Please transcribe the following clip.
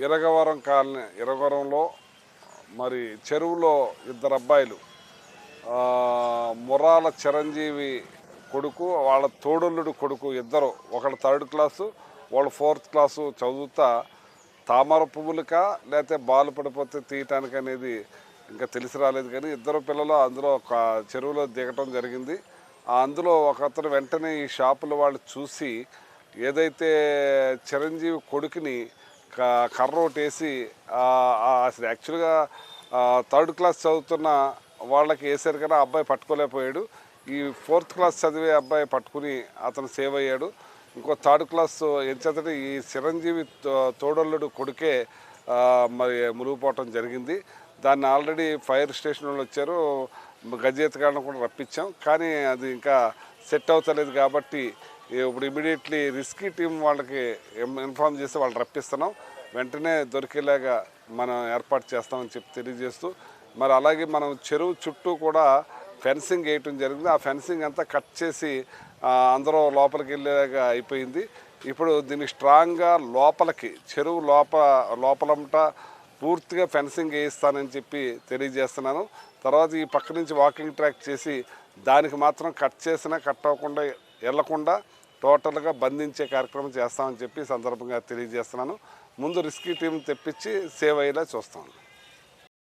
Iragavaram colony ఇరగవరంలో మరి చెరువులో ఇద్దరు అబ్బాయిలు. మురాల చిరంజీవి కొడుకు వాళ్ళ తోడల్లుడు కొడుకు ఇద్దరు. ఒకడు థర్డ్ క్లాసు వాళ్ళు ఫోర్త్ క్లాసు చదువుతా తామర పువ్వులక లేకపోతే బాలు పడిపోతే తీయటానికి అనేది ఇంకా తెలిసి రాలేదు కానీ ఇద్దరు పిల్లలు అందులో ఒక చెరువులో దిగటం జరిగింది. అందులో ఒకతను వెంటనే ఈ షాపుల వాళ్ళు చూసి ఏదైతే చిరంజీవి కొడుకుని కర్ర ఒకటి వేసి అసలు యాక్చువల్గా థర్డ్ క్లాస్ చదువుతున్న వాళ్ళకి వేసారు కానీ ఆ అబ్బాయి పట్టుకోలేకపోయాడు. ఈ ఫోర్త్ క్లాస్ చదివే అబ్బాయి పట్టుకుని అతను సేవ్ అయ్యాడు. ఇంకో థర్డ్ క్లాస్ ఎంచేతంటే ఈ చిరంజీవి తో- తోడల్లుడు కొడుకే మరి మునిగిపోవటం జరిగింది. దాన్ని ఆల్రెడీ ఫైర్ స్టేషన్ వాళ్ళు వచ్చారు. గజేతగాళ్ళను కూడా రప్పించాం. కానీ అది ఇంకా సెట్ అవుతలేదు కాబట్టి ఇప్పుడు ఇమీడియట్లీ రిస్కీ టీం వాళ్ళకి ఇన్ఫార్మ్ చేసి వాళ్ళు రప్పిస్తున్నాం. వెంటనే దొరికేలాగా మనం ఏర్పాటు చేస్తామని చెప్పి తెలియజేస్తూ మరి అలాగే మనం చెరువు చుట్టూ కూడా ఫెన్సింగ్ వేయటం జరిగింది. ఆ ఫెన్సింగ్ అంతా కట్ చేసి అందరూ లోపలికి వెళ్ళేలాగా అయిపోయింది. ఇప్పుడు దీన్ని స్ట్రాంగ్గా లోపలికి చెరువు లోప లోపలంట పూర్తిగా ఫెన్సింగ్ వేయిస్తానని చెప్పి తెలియజేస్తున్నాను. తర్వాత ఈ పక్క నుంచి వాకింగ్ ట్రాక్ చేసి దానికి మాత్రం కట్ చేసినా కట్ అవ్వకుండా వెళ్ళకుండా టోటల్గా బంధించే కార్యక్రమం చేస్తామని చెప్పి సందర్భంగా తెలియజేస్తున్నాను. ముందు రిస్క్ టీం తెప్పించి సేవ్ అయ్యేలా చూస్తాను